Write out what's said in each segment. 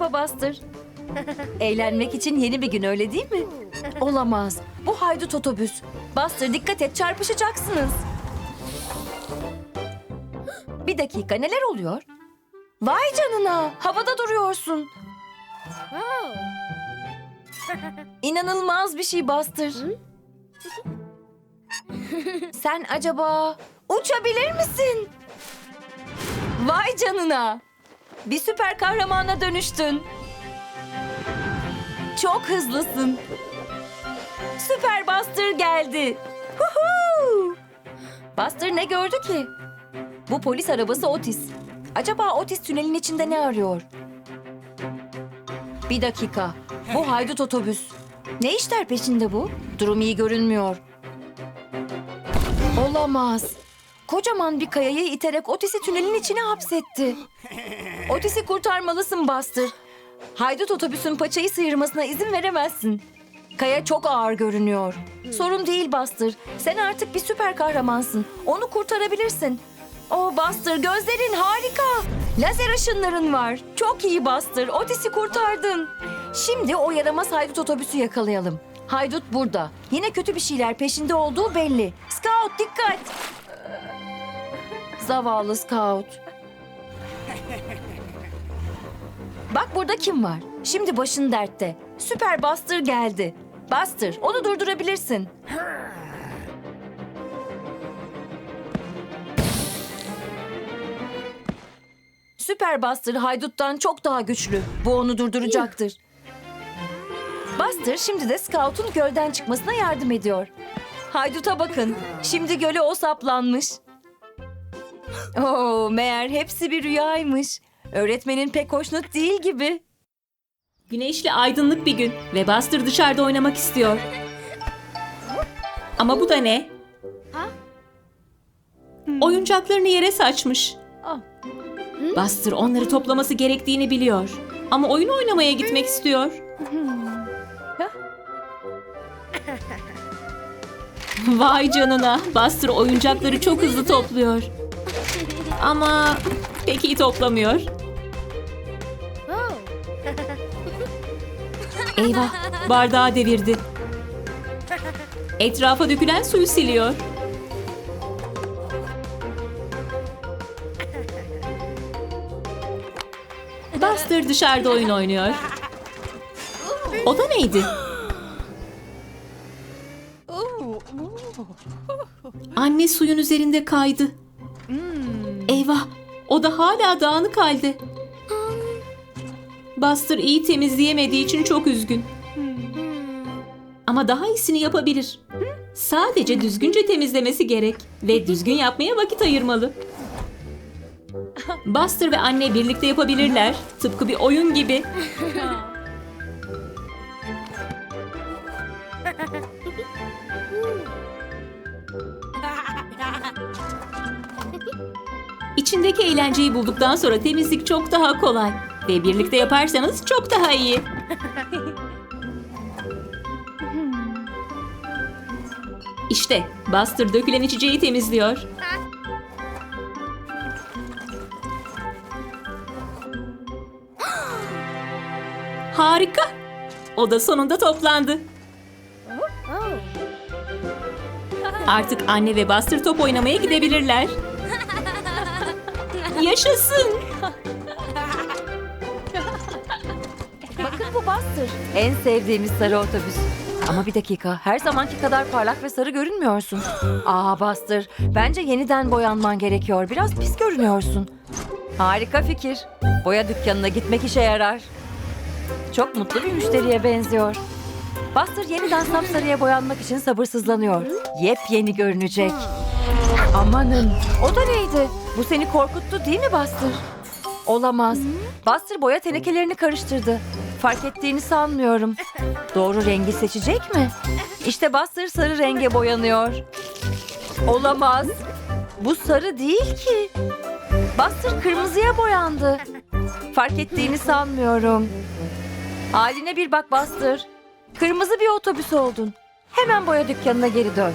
Merhaba Buster. Eğlenmek için yeni bir gün öyle değil mi? Olamaz. Bu haydut otobüs. Buster dikkat et çarpışacaksınız. Bir dakika neler oluyor? Vay canına havada duruyorsun. İnanılmaz bir şey Buster. Sen acaba uçabilir misin? Vay canına. Bir süper kahramana dönüştün. Çok hızlısın. Süper Buster geldi. Huhu! Buster ne gördü ki? Bu polis arabası Otis. Acaba Otis tünelin içinde ne arıyor? Bir dakika. Bu haydut otobüs. Ne işler peşinde bu? Durum iyi görünmüyor. Olamaz. Kocaman bir kayayı iterek Otis'i tünelin içine hapsetti. Otis'i kurtarmalısın Buster. Haydut otobüsün paçayı sıyırmasına izin veremezsin. Kaya çok ağır görünüyor. Sorun değil Buster. Sen artık bir süper kahramansın. Onu kurtarabilirsin. Oh Buster gözlerin harika. Lazer ışınların var. Çok iyi Buster. Otis'i kurtardın. Şimdi o yaramaz haydut otobüsü yakalayalım. Haydut burada. Yine kötü bir şeyler peşinde olduğu belli. Scout dikkat. Zavallı Scout. Bak burada kim var? Şimdi başın dertte. Süper Buster geldi. Buster, onu durdurabilirsin. Süper Buster hayduttan çok daha güçlü. Bu onu durduracaktır. Buster şimdi de Scout'un gölden çıkmasına yardım ediyor. Hayduta bakın. Şimdi göle o saplanmış. Oo, meğer hepsi bir rüyaymış. Öğretmenin pek hoşnut değil gibi. Güneşli aydınlık bir gün ve Buster dışarıda oynamak istiyor. Ama bu da ne? Oyuncaklarını yere saçmış. Buster onları toplaması gerektiğini biliyor. Ama oyun oynamaya gitmek istiyor. Vay canına. Buster oyuncakları çok hızlı topluyor. Ama pek iyi toplamıyor. Eyvah, bardağı devirdi. Etrafa dökülen suyu siliyor. Buster dışarıda oyun oynuyor. O da neydi? Anne suyun üzerinde kaydı. Eyvah, o da hala dağınık halde. Buster iyi temizleyemediği için çok üzgün. Ama daha iyisini yapabilir. Sadece düzgünce temizlemesi gerek ve düzgün yapmaya vakit ayırmalı. Buster ve anne birlikte yapabilirler. Tıpkı bir oyun gibi. İçindeki eğlenceyi bulduktan sonra temizlik çok daha kolay. Ve birlikte yaparsanız çok daha iyi. İşte Buster dökülen içeceği temizliyor. Harika. O da sonunda toplandı. Artık anne ve Buster top oynamaya gidebilirler. Yaşasın. Buster. En sevdiğimiz sarı otobüs. Ama bir dakika, her zamanki kadar parlak ve sarı görünmüyorsun. Aa Buster, bence yeniden boyanman gerekiyor. Biraz pis görünüyorsun. Harika fikir. Boya dükkanına gitmek işe yarar. Çok mutlu bir müşteriye benziyor. Buster yeniden sapsarıya boyanmak için sabırsızlanıyor. Yepyeni görünecek. Amanın, o da neydi? Bu seni korkuttu değil mi Buster? Olamaz. Buster boya tenekelerini karıştırdı. Fark ettiğini sanmıyorum. Doğru rengi seçecek mi? İşte Buster sarı renge boyanıyor. Olamaz. Bu sarı değil ki. Buster kırmızıya boyandı. Fark ettiğini sanmıyorum. Haline bir bak Buster. Kırmızı bir otobüs oldun. Hemen boya dükkanına geri dön.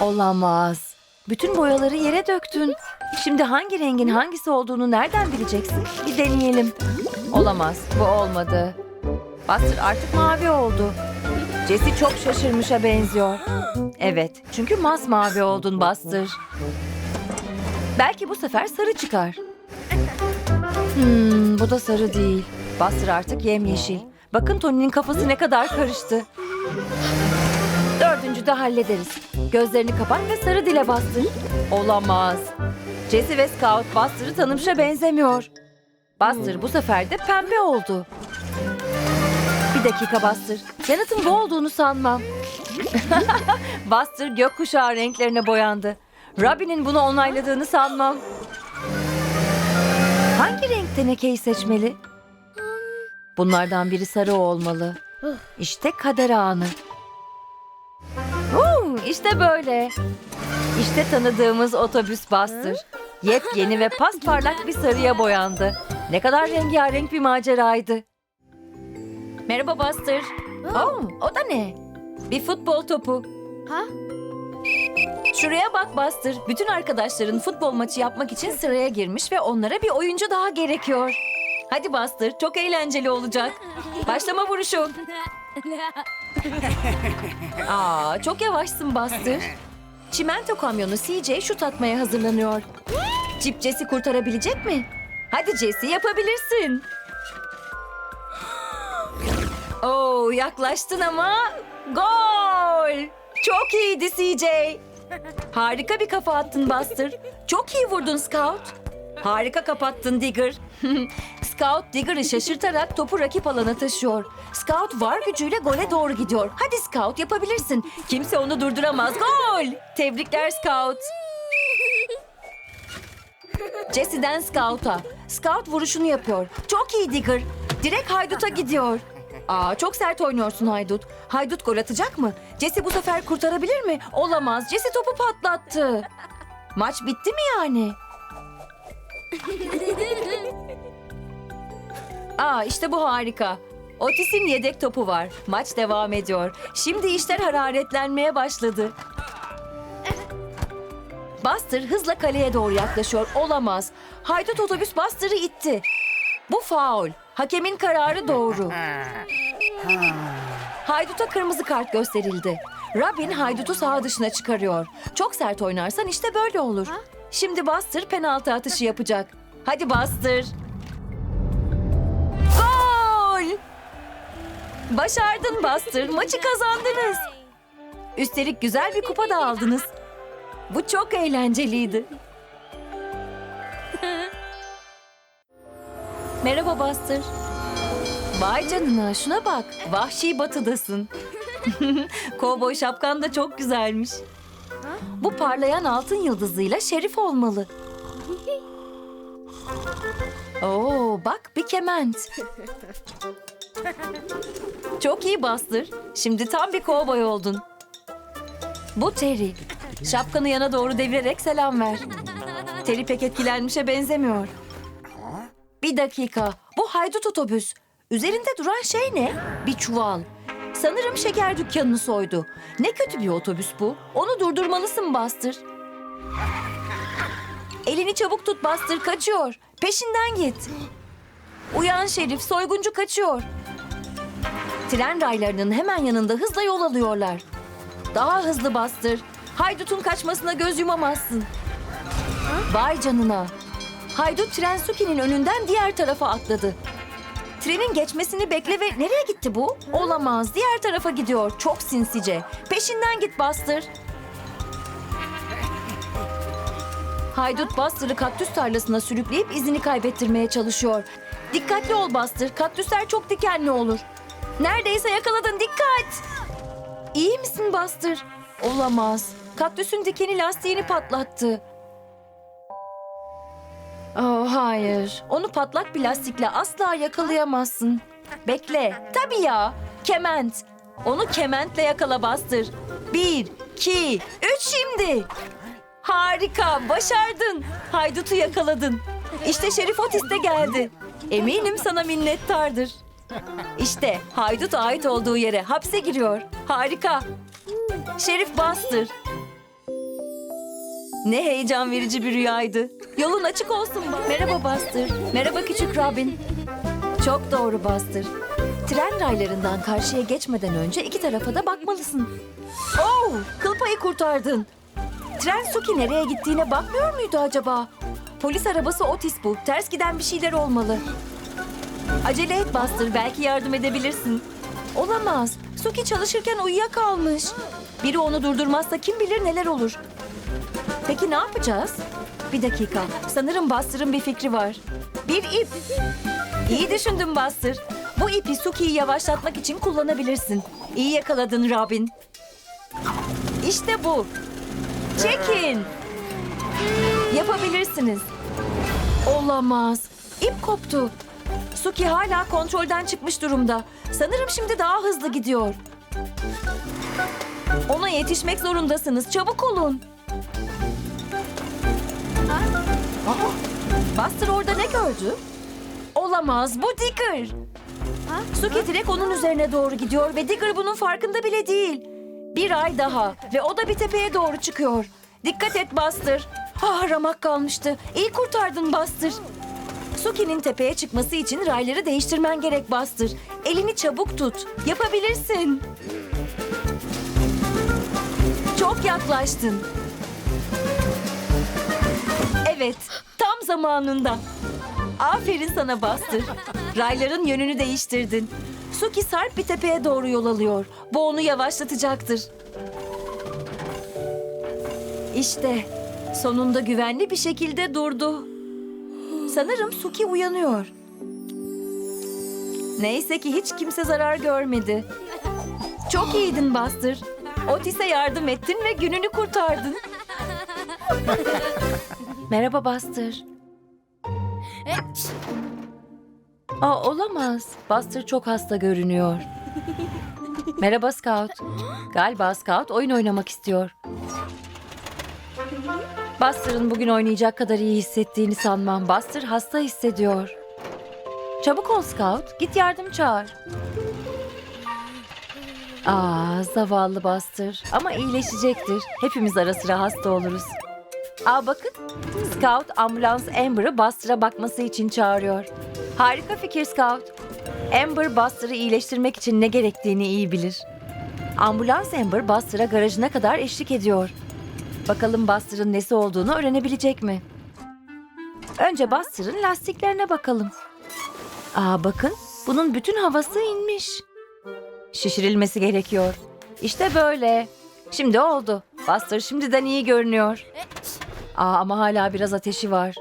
Olamaz. Bütün boyaları yere döktün. Şimdi hangi rengin hangisi olduğunu nereden bileceksin? Bir deneyelim. Olamaz. Bu olmadı. Buster artık mavi oldu. Jesse çok şaşırmışa benziyor. Evet, çünkü masmavi oldun Buster. Belki bu sefer sarı çıkar. Hmm, bu da sarı değil. Buster artık yemyeşil. Bakın Tony'nin kafası ne kadar karıştı. Dördüncü de hallederiz. Gözlerini kapat ve sarı dile bastır. Olamaz. Jesse ve Scout Buster'ı tanımışa benzemiyor. Buster bu sefer de pembe oldu. Bir dakika Buster. Yanıtın bu olduğunu sanmam. Buster gökkuşağı renklerine boyandı. Robin'in bunu onayladığını sanmam. Hangi renk tenekeyi seçmeli? Bunlardan biri sarı olmalı. İşte kader anı. Huu, işte böyle. İşte tanıdığımız otobüs Buster. Yepyeni ve pasparlak bir sarıya boyandı. Ne kadar rengarenk bir maceraydı. Merhaba Buster. Oh, o da ne? Bir futbol topu. Ha? Şuraya bak Buster. Bütün arkadaşların futbol maçı yapmak için sıraya girmiş ve onlara bir oyuncu daha gerekiyor. Hadi Buster, çok eğlenceli olacak. Başlama vuruşu. Aa, çok yavaşsın Buster. Çimento kamyonu CJ şut atmaya hazırlanıyor. Cip Jesse kurtarabilecek mi? Hadi Jesse yapabilirsin. Oo, yaklaştın ama gol! Çok iyiydi CJ. Harika bir kafa attın Buster. Çok iyi vurdun Scout. Harika kapattın Digger. Scout Digger'ı şaşırtarak topu rakip alana taşıyor. Scout var gücüyle gole doğru gidiyor. Hadi Scout yapabilirsin. Kimse onu durduramaz. Gol! Tebrikler Scout. Jesse'den Scout'a. Scout vuruşunu yapıyor. Çok iyi Digger. Direkt Haydut'a gidiyor. Aa çok sert oynuyorsun Haydut. Haydut gol atacak mı? Jesse bu sefer kurtarabilir mi? Olamaz. Jesse topu patlattı. Maç bitti mi yani? Aa işte bu harika. Otis'in yedek topu var. Maç devam ediyor. Şimdi işler hararetlenmeye başladı. Buster hızla kaleye doğru yaklaşıyor. Olamaz. Haydut otobüs Buster'ı itti. Bu faul. Hakemin kararı doğru. Haydut'a kırmızı kart gösterildi. Robin Haydut'u sağ dışına çıkarıyor. Çok sert oynarsan işte böyle olur. Şimdi Buster penaltı atışı yapacak. Hadi Buster. Başardın Buster. Maçı kazandınız. Üstelik güzel bir kupa da aldınız. Bu çok eğlenceliydi. Merhaba Buster. Vay canına şuna bak. Vahşi batıdasın. Kovboy şapkan da çok güzelmiş. Bu parlayan altın yıldızıyla şerif olmalı. Oo, bak bir kement. Çok iyi Buster. Şimdi tam bir kovboy oldun. Bu Terry. Şapkanı yana doğru devirerek selam ver. Terry pek etkilenmişe benzemiyor. Bir dakika. Bu haydut otobüs. Üzerinde duran şey ne? Bir çuval. Sanırım şeker dükkanını soydu. Ne kötü bir otobüs bu. Onu durdurmalısın Buster. Elini çabuk tut Buster kaçıyor. Peşinden git. Uyan Şerif soyguncu kaçıyor. Tren raylarının hemen yanında hızla yol alıyorlar. Daha hızlı Buster. Haydut'un kaçmasına göz yumamazsın. Vay canına. Haydut Trensuki'nin önünden diğer tarafa atladı. Trenin geçmesini bekle ve nereye gitti bu? Olamaz. Diğer tarafa gidiyor. Çok sinsice. Peşinden git Buster. Haydut Buster'ı kaktüs tarlasına sürükleyip izini kaybettirmeye çalışıyor. Dikkatli ol Buster. Kaktüsler çok dikenli olur. Neredeyse yakaladın. Dikkat! İyi misin Buster? Olamaz. Kaktüsün dikeni lastiğini patlattı. Oh, hayır. Onu patlak bir lastikle asla yakalayamazsın. Bekle. Tabii ya. Kement. Onu kementle yakala bastır. Bir, iki, üç şimdi. Harika. Başardın. Haydut'u yakaladın. İşte Şerif Otis de geldi. Eminim sana minnettardır. İşte Haydut ait olduğu yere hapse giriyor. Harika. Şerif Buster. Ne heyecan verici bir rüyaydı. Yolun açık olsun. Merhaba Buster. Merhaba küçük Robin. Çok doğru Buster. Tren raylarından karşıya geçmeden önce iki tarafa da bakmalısın. Oh, kıl payı kurtardın. Tren Suki nereye gittiğine bakmıyor muydu acaba? Polis arabası Otis bu. Ters giden bir şeyler olmalı. Acele et Buster. Belki yardım edebilirsin. Olamaz. Suki çalışırken uyuyakalmış. Biri onu durdurmazsa kim bilir neler olur. Peki ne yapacağız? Bir dakika. Sanırım Buster'ın bir fikri var. Bir ip. İyi düşündün Buster. Bu ipi Suki'yi yavaşlatmak için kullanabilirsin. İyi yakaladın Robin. İşte bu. Çekin. Yapabilirsiniz. Olamaz. İp koptu. Suki hala kontrolden çıkmış durumda. Sanırım şimdi daha hızlı gidiyor. Ona yetişmek zorundasınız. Çabuk olun. Buster orada ne gördü? Olamaz. Bu Digger. Suki direkt onun üzerine doğru gidiyor ve Digger bunun farkında bile değil. Bir ay daha ve o da bir tepeye doğru çıkıyor. Dikkat et Buster. Ah ramak kalmıştı. İyi kurtardın Buster. Suki'nin tepeye çıkması için rayları değiştirmen gerek Buster. Elini çabuk tut. Yapabilirsin. Çok yaklaştın. Evet, tam zamanında. Aferin sana Buster. Rayların yönünü değiştirdin. Suki sarp bir tepeye doğru yol alıyor. Bu onu yavaşlatacaktır. İşte sonunda güvenli bir şekilde durdu. Sanırım Suki uyanıyor. Neyse ki hiç kimse zarar görmedi. Çok iyiydin Buster. Otis'e yardım ettin ve gününü kurtardın. Merhaba Buster. Aa, olamaz. Buster çok hasta görünüyor. Merhaba Scout. Galiba Scout oyun oynamak istiyor. Buster'ın bugün oynayacak kadar iyi hissettiğini sanmam. Buster hasta hissediyor. Çabuk ol Scout. Git yardım çağır. Aa, zavallı Buster. Ama iyileşecektir. Hepimiz ara sıra hasta oluruz. Aa bakın. Scout ambulans Amber'ı Buster'a bakması için çağırıyor. Harika fikir Scout. Amber Buster'ı iyileştirmek için ne gerektiğini iyi bilir. Ambulans Amber Buster'a garajına kadar eşlik ediyor. Bakalım Buster'ın nesi olduğunu öğrenebilecek mi? Önce Buster'ın lastiklerine bakalım. Aa bakın, bunun bütün havası inmiş. Şişirilmesi gerekiyor. İşte böyle. Şimdi oldu. Buster şimdiden iyi görünüyor. Aa ama hala biraz ateşi var.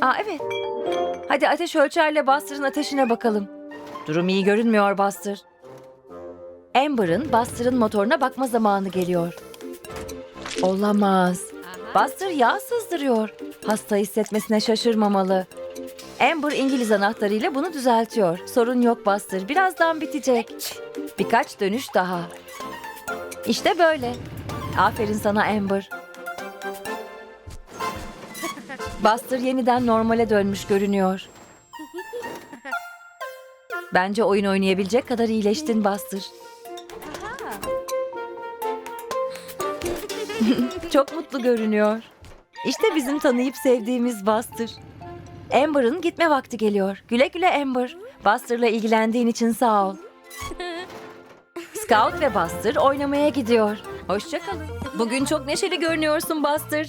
Aa evet. Hadi ateş ölçerle Buster'ın ateşine bakalım. Durum iyi görünmüyor Buster. Amber'ın Buster'ın motoruna bakma zamanı geliyor. Olamaz. Buster yağ sızdırıyor. Hasta hissetmesine şaşırmamalı. Amber İngiliz anahtarıyla bunu düzeltiyor. Sorun yok Buster. Birazdan bitecek. Birkaç dönüş daha. İşte böyle. Aferin sana Amber. Buster yeniden normale dönmüş görünüyor. Bence oyun oynayabilecek kadar iyileştin Buster. Çok mutlu görünüyor. İşte bizim tanıyıp sevdiğimiz Buster. Amber'ın gitme vakti geliyor. Güle güle Amber. Buster'la ilgilendiğin için sağ ol. Scout ve Buster oynamaya gidiyor. Hoşçakalın. Bugün çok neşeli görünüyorsun Buster.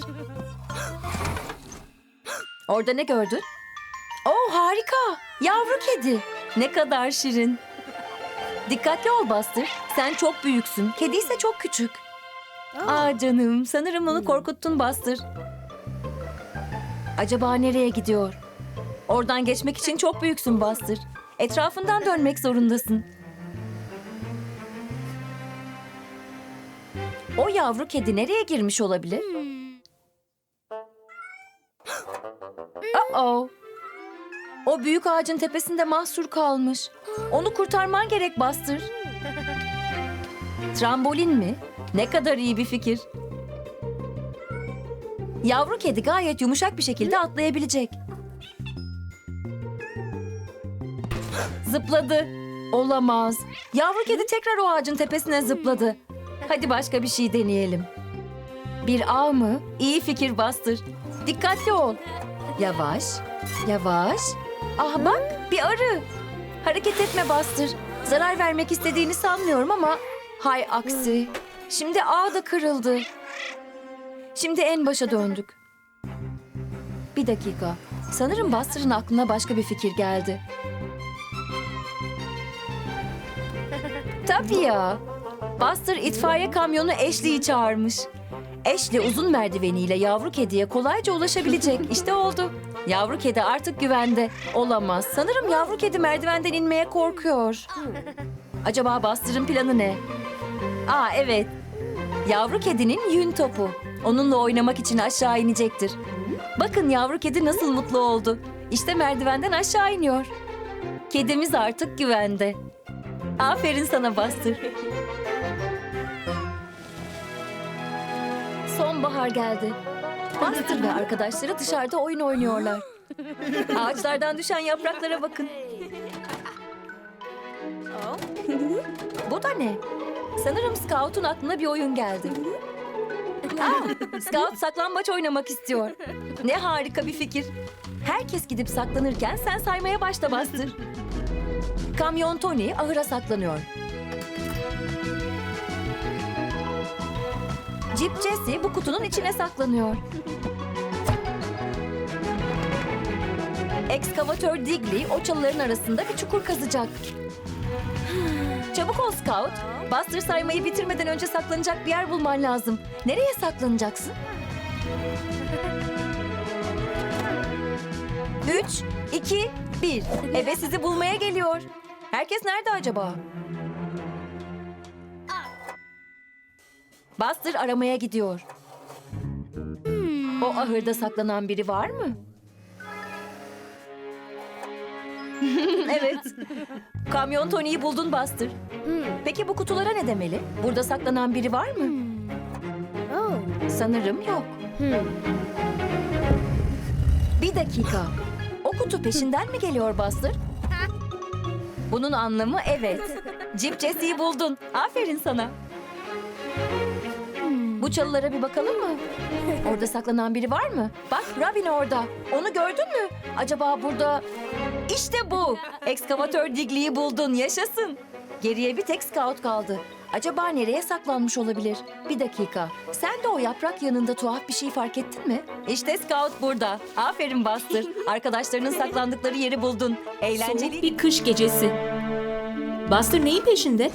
Orada ne gördün? Oh harika. Yavru kedi. Ne kadar şirin. Dikkatli ol Buster. Sen çok büyüksün. Kedi ise çok küçük. Aa canım, sanırım onu korkuttun Buster. Acaba nereye gidiyor? Oradan geçmek için çok büyüksün Buster. Etrafından dönmek zorundasın. O yavru kedi nereye girmiş olabilir? Uh-oh. O büyük ağacın tepesinde mahsur kalmış. Onu kurtarman gerek Buster. Trambolin mi? Ne kadar iyi bir fikir. Yavru kedi gayet yumuşak bir şekilde atlayabilecek. Zıpladı. Olamaz. Yavru kedi tekrar o ağacın tepesine zıpladı. Hadi başka bir şey deneyelim. Bir ağ mı? İyi fikir Buster. Dikkatli ol. Yavaş, yavaş. Ah bak bir arı. Hareket etme Bastır. Zarar vermek istediğini sanmıyorum ama... Hay aksi. Şimdi ağ da kırıldı. Şimdi en başa döndük. Bir dakika. Sanırım Bastır'ın aklına başka bir fikir geldi. Tabii ya. Buster itfaiye kamyonu Ashley'i çağırmış. Ashley uzun merdiveniyle yavru kediye kolayca ulaşabilecek. İşte oldu. Yavru kedi artık güvende. Olamaz. Sanırım yavru kedi merdivenden inmeye korkuyor. Acaba Buster'ın planı ne? Aa evet. Yavru kedinin yün topu. Onunla oynamak için aşağı inecektir. Bakın yavru kedi nasıl mutlu oldu. İşte merdivenden aşağı iniyor. Kedimiz artık güvende. Aferin sana Buster. Sonbahar geldi. Buster ve arkadaşları dışarıda oyun oynuyorlar. Ağaçlardan düşen yapraklara bakın. Bu da ne? Sanırım Scout'un aklına bir oyun geldi. Aa, Scout saklambaç oynamak istiyor. Ne harika bir fikir. Herkes gidip saklanırken sen saymaya başla Buster. Kamyon Tony ahıra saklanıyor. Jeep Jesse bu kutunun içine saklanıyor. Ekskavatör Digley o çalıların arasında bir çukur kazacak. Çabuk ol Scout. Buster saymayı bitirmeden önce saklanacak bir yer bulman lazım. Nereye saklanacaksın? Üç, iki, bir. Eve sizi bulmaya geliyor. Herkes nerede acaba? Buster aramaya gidiyor. O ahırda saklanan biri var mı? evet. Kamyon Tony'yi buldun Buster. Peki bu kutulara ne demeli? Burada saklanan biri var mı? Sanırım yok. Bir dakika. O kutu peşinden mi geliyor Buster? Bunun anlamı evet. Jeep Jesse'yi buldun. Aferin sana. Bu çalılara bir bakalım mı? Orada saklanan biri var mı? Bak Robin orada. Onu gördün mü? Acaba burada... İşte bu. Ekskavatör Digley'i buldun. Yaşasın. Geriye bir tek Scout kaldı. Acaba nereye saklanmış olabilir? Bir dakika. Sen de o yaprak yanında tuhaf bir şey fark ettin mi? İşte Scout burada. Aferin Buster. Arkadaşlarının saklandıkları yeri buldun. Eğlenceli. Soğuk bir kış gecesi. Buster neyin peşinde?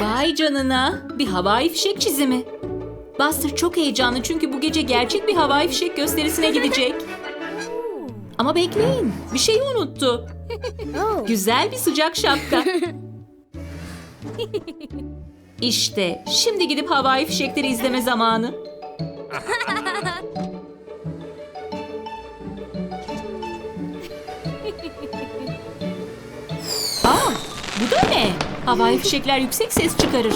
Vay canına. Bir havai fişek çizimi. Buster çok heyecanlı çünkü bu gece gerçek bir havai fişek gösterisine gidecek. Ama bekleyin. Bir şeyi unuttu. Güzel bir sıcak şapka. İşte şimdi gidip havai fişekleri izleme zamanı. Aa, bu da ne? Havai fişekler yüksek ses çıkarır.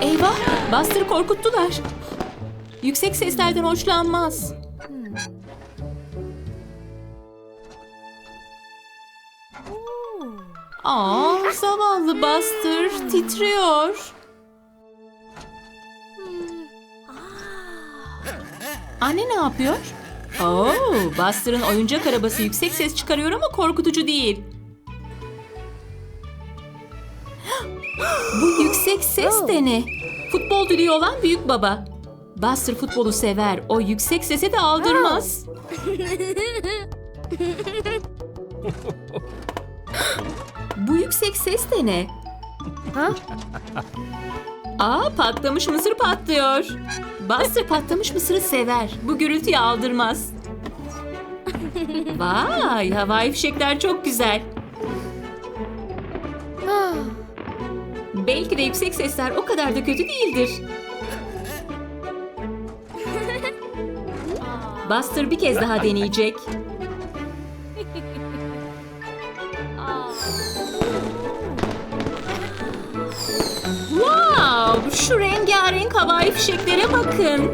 Eyvah, Buster'ı korkuttular. Yüksek seslerden hoşlanmaz. Aa, zavallı Buster titriyor. Anne ne yapıyor? Oo, Buster'ın oyuncak arabası yüksek ses çıkarıyor ama korkutucu değil. Bu yüksek ses de ne? Futbol dili olan büyük baba. Buster futbolu sever. O yüksek sese de aldırmaz. Bu yüksek ses de ne? Aa patlamış mısır patlıyor. Buster patlamış mısırı sever. Bu gürültüyü aldırmaz. Vay havai fişekler çok güzel. Belki de yüksek sesler o kadar da kötü değildir. Buster bir kez daha deneyecek. Wow! Şu rengarenk havai fişeklere bakın.